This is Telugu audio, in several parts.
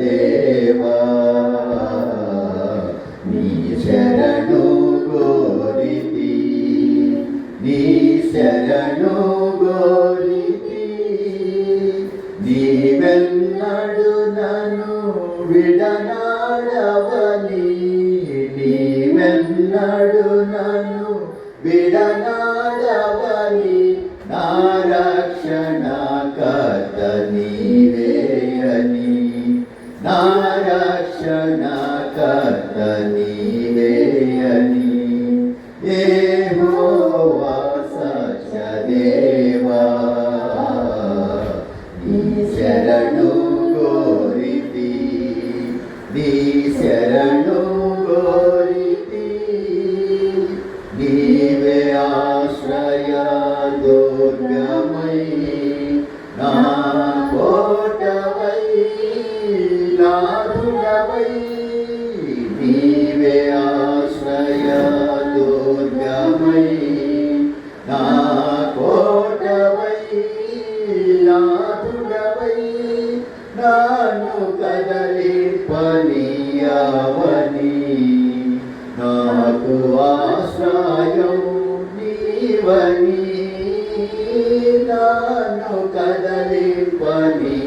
దేవా నీ శరణు గోరితి నీ శరణు గోరితి నీవెన్నడు నన్ను విడనాడవని నీవెన్నడు నా నా రక్షణ కర్త నీవేయని యెహోవా సత్యదేవా నీ శరణు కోరితి నీ శరణు కోరితి నీవే ఆశ్రయ దుర్గమై నా నాథుడవై నీవే ఆశ్రయ దుర్గమై. నా కోటవై నాథుడవై నాను కదలి పనియవని నాకు ఆశ్రయం నీవని కదలి పనియవని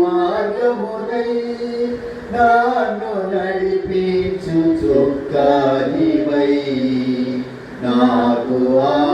మార్గమునై నన్ను నడిపించు చొక్కనివై. నాకు ఆ